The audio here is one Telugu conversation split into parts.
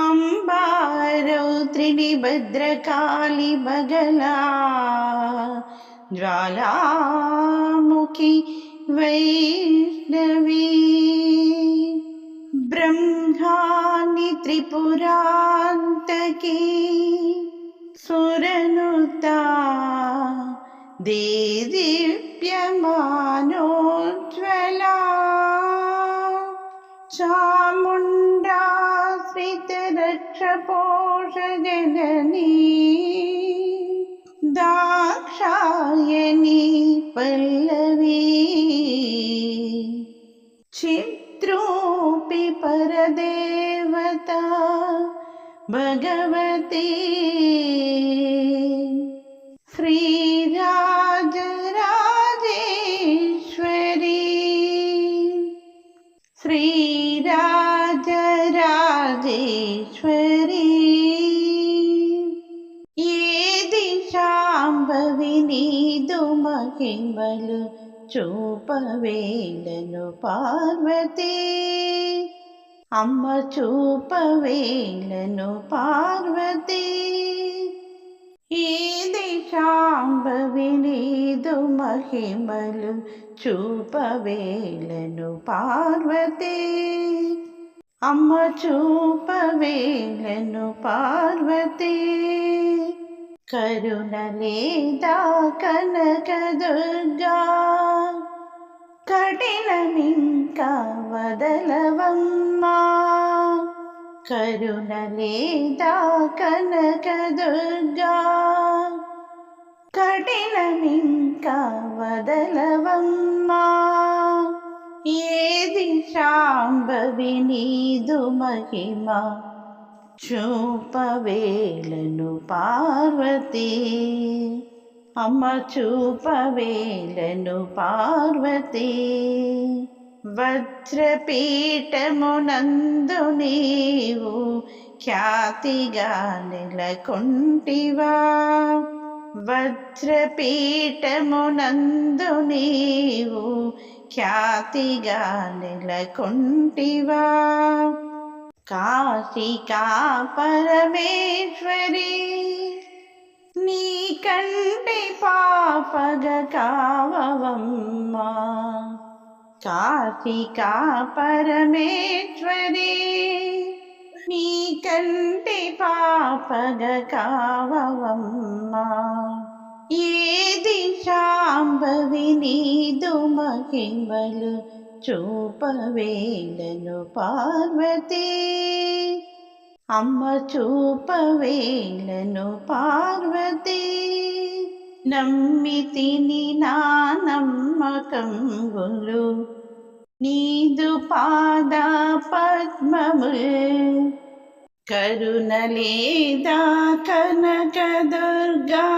अम्बारौत्रिणीभद्रकाली बगला ज्वालामुखि वैष्णवी ब्रह्मानि त्रिपुरान्तके सुरनुता दे चा ജനനി ദാക്ഷായണി പല്ലവി. ചിത്രോപി പരദേവത ഭഗവതി. ശ്രീരാജരാജേശ്വരി ശ്രീരാ రాజేశ్వరి. ఏ దిశాంబవి నీదు మహిమలు చూపవేలను పార్వతి. అమ్మ చూపవేలను పార్వతి. ఈ దిశాంబవి నీదు మహిమలు చూపవేలను పార్వతి. అమ్మ చూపవేలను పార్వతీ. కరుణ లేదా కనక దుర్గా. కఠినమింకా వదలవమ్మా. కరుణ లేదా కనక దుర్గా. కఠినమింకా వదలవమ్మా. శాంభవి నీదు మహిమ చూపవేలను పార్వతి అమ్మ చూపవేలను పార్వతీ వజ్రపీఠమునందు నీవు ఖ్యాతిగా నెలకొంటివా వజ్రపీఠమునందు నీవు ఖ్యాతిగా నెలకొంటివా. కాశికా పరమేశ్వరి నీ కంటి పాపగ కావమ్మా కాశికా పరమేశ్వరి కంటి పాపగ కావమ్మా ఏది శాంభవి నీదు మహిమలు చూపవేలను పార్వతీ. అమ్మ చూపవేలను పార్వతీ. నమ్మితిని నా నమ్మకంబులు నీదు పాద పద్మములు కరుణలేదా కనక దుర్గా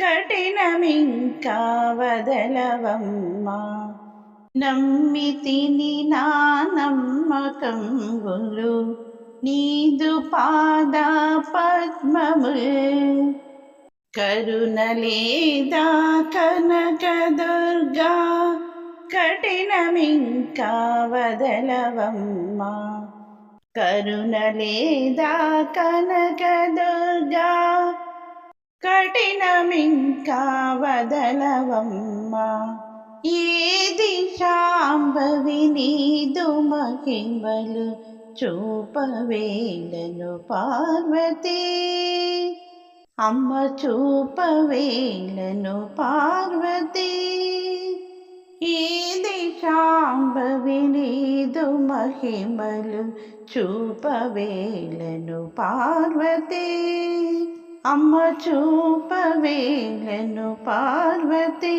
కఠినమింకా వదలవమ్మా. నమ్మితిని నా నమ్మకంబులు నీదు పాద పద్మములు కరుణలేదా కనక దుర్గా కఠినమింకా వదలవమ్మా. కరుణలేదా కనక దుర్గా? కఠినమింకా వదలవమ్మా. ఏది శాంభవి నీదు మహిమలు చూపవేలను పార్వతీ. అమ్మ చూపవేలను పార్వతీ. ఈ శాంభవి నీదు మహిమలు చూపవేలను పార్వతీ. అమ్మ చూపవేలను పార్వతీ.